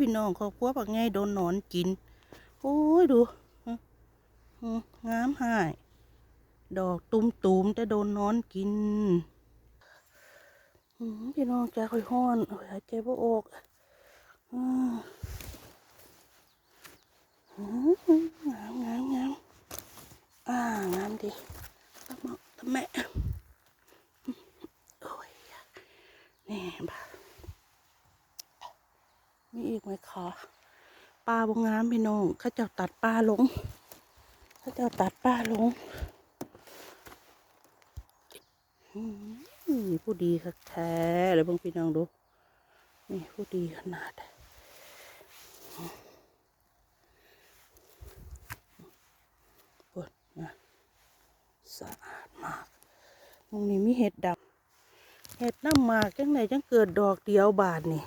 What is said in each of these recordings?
พี่น้องครอบครัวปักไงโดนหนอนกิน โอ้ยดูงามหาย ดอกตุมตุมๆแต่โดนนอนกินพี่น้องใจค่อยห้อนหายใจบ่ออกอืมอืมงามงามงามอ่างามดีตะเหมาะตะแม่โอ้ยนี่บ้ามีอีกไหมคะปลา บงงามพี่น้องเข้าเจ้าตัดปลาลงเข้าเจ้าตัดปลาลงนี่ผู้ดีค่ะแท้เลยเบางพี่น้องดูนี่ผู้ดีขนาดปวดนะสะอาดมากตรงนี้มีเห็ดดำเห็ดน้ำหมากจังไหนจังเกิดดอกเดียวบาทนี่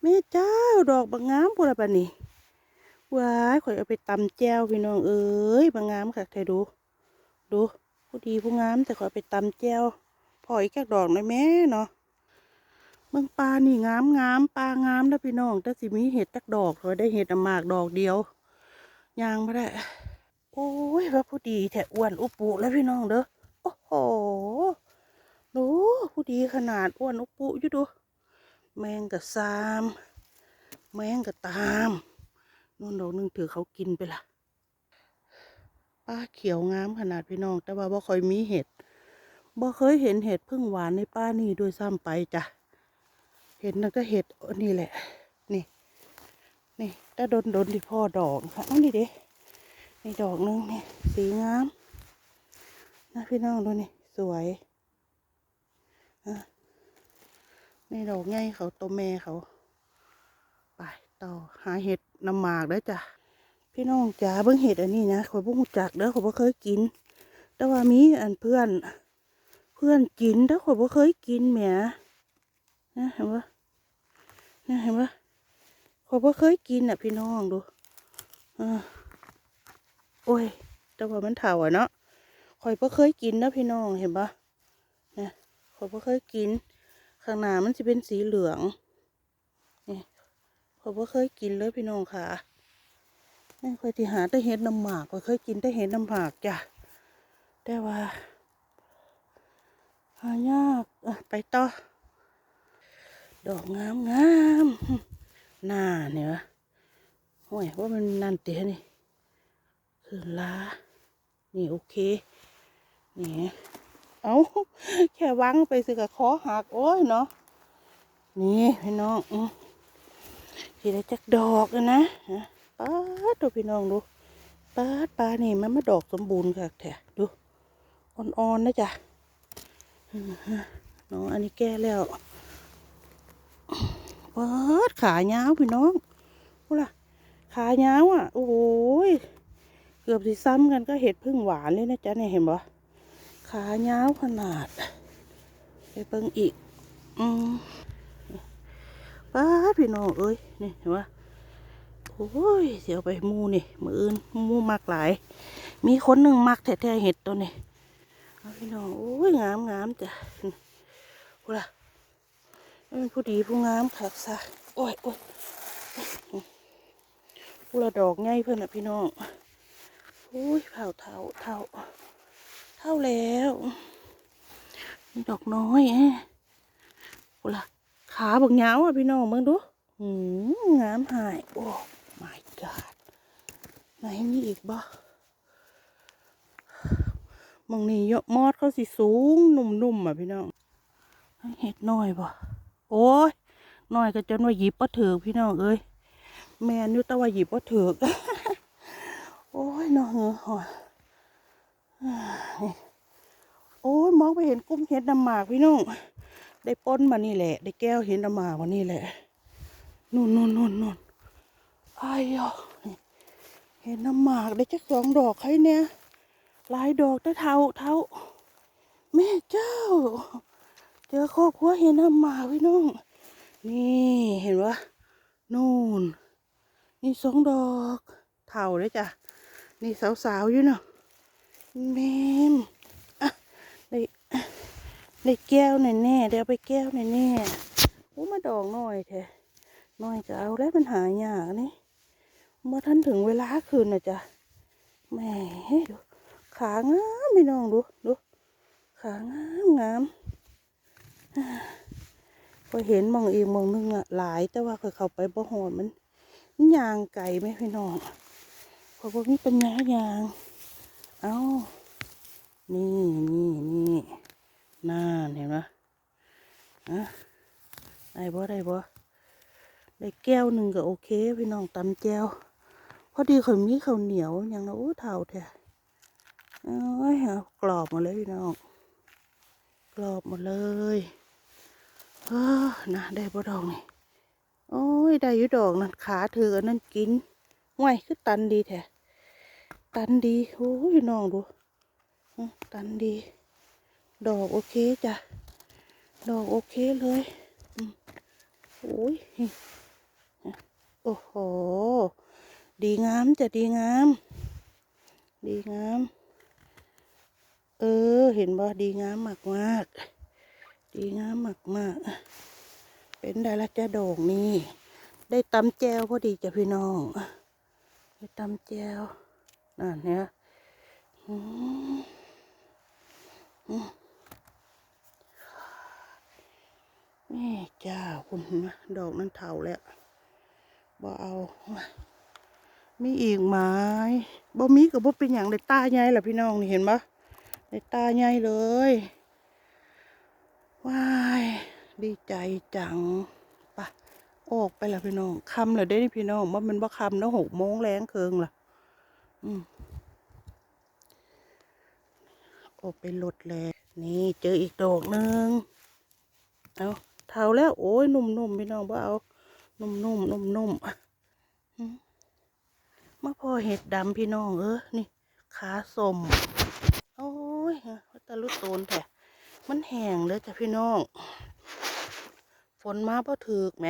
แม่เจ้าดอกบางงามพูดอะไรปะนี่ ว้ายข่อยเอาไปตำแจวพี่น้องเอ้ยบางงามค่ะใครดู ดูผู้ดีผู้งามแต่ข่อยไปตำแจวพออีกแค่ดอกหน่อยแม่เนาะเมืองปลานี่งามงามปลางามนะพี่น้องแต่สิมีเห็ดตักดอกขอยได้เห็ดอมากดอกเดียวยางมาได้โอ้ยว่าผู้ดีแท้อ้วนอุปุแล้วพี่น้องเด้อโอ้โหดูผู้ดีขนาดอ้วนอุปุอยู่ดู แมงกับซาม แมงกับตาม นู่นดอกหนึงถือเขากินไปละป้าเขียวงามขนาดพี่น้อง แต่ว่าบ่ค่อยมีเห็ดบ่เคยเห็นเห็ดพึ่งหวานในป้านี่ด้วยซ้ำไปจ้ะ เห็นนั่นก็เห็ดนนี้แหละ นี่ นี่ถ้าโดนโดนที่พ่อดอกค่ะอันนี้เด้นี่ดอกหนึงนี่สีงามนะพี่น้องดูนี่สวยอะนี่ดอกใหญ่เขาตัวแม่เขา ต่อหาเห็ดน้ำหมากได้จ้ะพี่น้องจ๋าเบิ่งเห็ดอันนี้นะข่อยบ่รู้จักเด้อข่อยบ่เคยกิน แต่ว่ามีอันเพื่อน เพื่อนกินแต่ข่อยบ่เคยกินแหมนะเห็นปะนะเห็นปะข่อยบ่เคยกินอะ พี่น้องดูอ่าโอ้ย แต่ว่ามันเฒ่าอะเนาะข่อยบ่เคยกินนะพี่น้องเห็นปะนะข่อยบ่เคยกิน ข้างหน้ามันจะเป็นสีเหลือง ข่อยบ่เคยกินเลยพี่น้องค่ะไม่เคยที่หาแต่เห็ดน้ำหมากก็เคยกินแต่เห็ดน้ำหมากจ้ะแต่ว่าหายากอะไปต่อ ดอกงามงามหน้าเนี่ยวะโอ้ยว่ามันนั่นเตี้ยนี่คือลานี่โอเค นี่เอาแค่วางไปสิกับคอหักโอ้ยเนาะนี่พี่น้อง อืมทีได้จักดอกนะฮะป้าดดูพี่น้องดูป้าดปลานี่มันมาดอกสมบูรณ์ค่ะแท้ดูอ่อนๆนะจ๊ะน้องอันนี้แก่แล้วป้าดขายาวพี่น้องพูล่ะขายาวอะ โอ้ยเกือบสิซ้ำกันก็เห็ดพึ่งหวานเลยนะจ๊ะเนี่ยเห็นปะขายาวขนาด ไปเบิ่งอีก อืม ป้าพี่น้องเอ้ยนี่เห็นปะโอ้ยเสียวไปมูนี่มืออื่นมูมักหลาย มีคนหนึ่งมักแท้ๆเห็ดตัวนี้เอาพี่น้องโอ้ยงามงามจ้ะพูดละเป็นผู้ดีผู้งามคักซะโอ้ยโอ้ยพูละดอกง่ายเพื่อนอะพี่น้องโอ้ยเผาเท่าเท่าเท่าแล้ว ดอกน้อยแอะพูดละ ขาบักเหงาอะพี่น้องเบิ่งดูหืมงามหาย โอ้ my god ไหนมีอีกบ่มองนี่เยอดมอดเขาสิสูงนุ่มๆอะพี่น้องเห็ดน้อยบ่โอ้ยน้อยก็จนว่าหยิบบ่ถือพี่น้องเอ้ยแมนอยู่แต่ว่าหยิบบ่ถือโอ้ยน้องเหงอหอยโอ้ยมองไปเห็นกุ้มเห็ดน้ำหมากพี่น้อง ได้ป้นมานี่แหละ ได้แก้วเห็นมากมานี่แหละนู่นนู่นนู่นนู่นไอ้ยอเห็นน้ำหมากได้จักสองดอกใครเนี่ยหลายดอกได้เท่าเท่าแม่เจ้า เจอครอบครัวเห็นน้ำหมากพี่น้อง นี่เห็นวะนู่น นี่สองดอกเท่าเลยจ้ะนี่สาวๆอยู่เนาะแม่มอะได้ ได้แก้วแน่ๆเดี๋ยวไปแก้วแน่ๆโอ้มาดอกหน่อยแท้น้อยก็เอาได้ปัญหายากนี่เมื่อท่านถึงเวลาคืนนะจ๊ะแหมดูขางามพี่น้องดูดูขางามงามพอเห็นมองอีกมองนึงอะหลายแต่ว่าเคยเข้าไปบ่หอนมันยางไก่ไหมพี่น้องเพราะว่ามีปัญญายาง เอ้านี่นี่นี่ น่าเห็นไหมอะได้บ่ได้บ่ได้แก้วหนึ่งก็โอเค พี่น้องตำแก้วพอดีเขามีข้าวเหนียวอย่างนะโอ้เท่าแท้เอ้ยกรอบหมาเลยพี่น้องกรอบหมดเลยเออนะได้บ่ดอกนี่โอ้ยได้ยู่ดอกนั่นขาเธออันนั่นกินห่วยคือตันดีแท้ตันดีโอ้ยน้องดูตันดี ดอกโอเคจ้ะ ดอกโอเคเลยอืมโอ้ยโอ้โห ดีงามจ้ะดีงาม ดีงาม เออ เห็นบ่ดีงามมากมากๆดีงามมากมากๆเป็นได้ละจ้ะดอกนี่ ได้ตำแจวพอดีจ้ะพี่น้อง ได้ตำแจวนั่นเนี่ยอืมอืม แม่เจ้าคุณนะดอกนั้นเท่าแล้วบ่เอา มีอีกไหมบ่มีกับบ่เป็นอย่างในตาใหญ่ล่ะพี่น้องเห็นปะในตาใหญ่เลยว้ายดีใจจังปะออกไปละพี่น้องคำเลยได้นี่พี่น้องว่ามันบ่คำนะหกโมงแรงเคืองล่ะ อืมออกไปหลดเลยนี่เจออีกดอกหนึ่งเอา เท่าแล้ว โอ้ยนุ่มๆพี่น้องว่าเอา นุ่มๆนุ่มๆอืมมาพอเห็ดดำพี่น้องเออนี่ ขาสมโอ้ยว่าตะลุโตนแท้มันแห้งเลยจ้ะพี่น้อง ฝนมาพอถือกแหม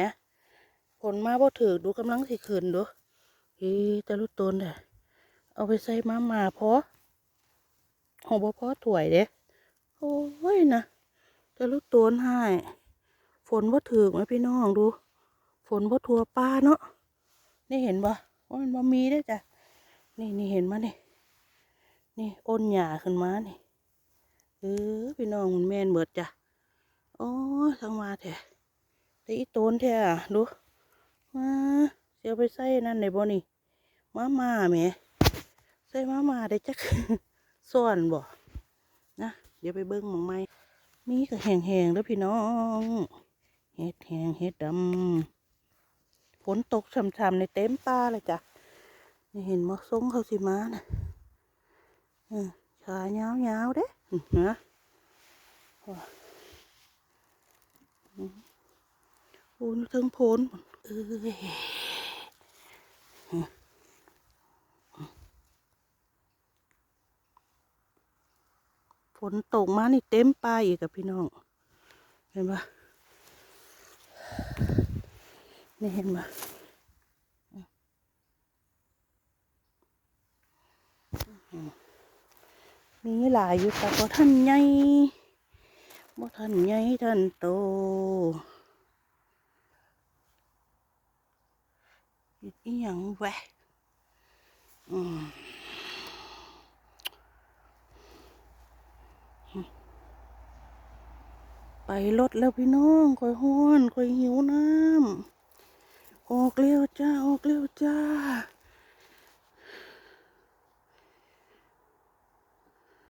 ฝนมาพอถือกดูกำลังสิขึ้นดูอีตะลุโตนแท้เอาไปใส่มามาพอหอบ่พอถ้วยเด้โอ้ยนะตะลุโตนให้ ฝนบ่ถือไหมพี่น้องดู ฝนบ่ทัวป้าเนาะนี่เห็นบ่ว่ามันบ่มีได้จ้ะนี่นี่เห็นมานี่นี่อ้นหยาขึ้นมานี่เออพี่น้องมันแม่นเบิดจ้ะโอ้ยทั้งมาแท้แต่อีโตนแท้อะดูมาเสียวไปใส่นั่นในบ่นี่มามาแหมใส่มามาได้จักซ่อนบ่นะเดี๋ยวไปเบิ้งมองไม้มีก็แห้งๆแล้วพี่น้อง เฮ็ดแหงเฮ็ดดำฝนตกช่ำๆในเต็มป่าเลยจ้ะนี่เห็นมะซงเขาสิมานะ Ừ, ขาเงาวงาวๆเด้อืมนะว้าอืมโอ้นทั้งโพนเอ้ยอืมฝนตกมานี่เต็มป่าอีกกับพี่น้อง เห็นปะ นี่เห็นปะมีหลายอยู่แต่บ่ท่านใหญ่บ่ท่านใหญ่ท่านโตอีกอหย่างแหวะอืมไปรถแล้วพี่น้องคอยห้อนคอยหิวน้ำ ออกเลี้ยวจ้า ออกเลี้ยวจ้า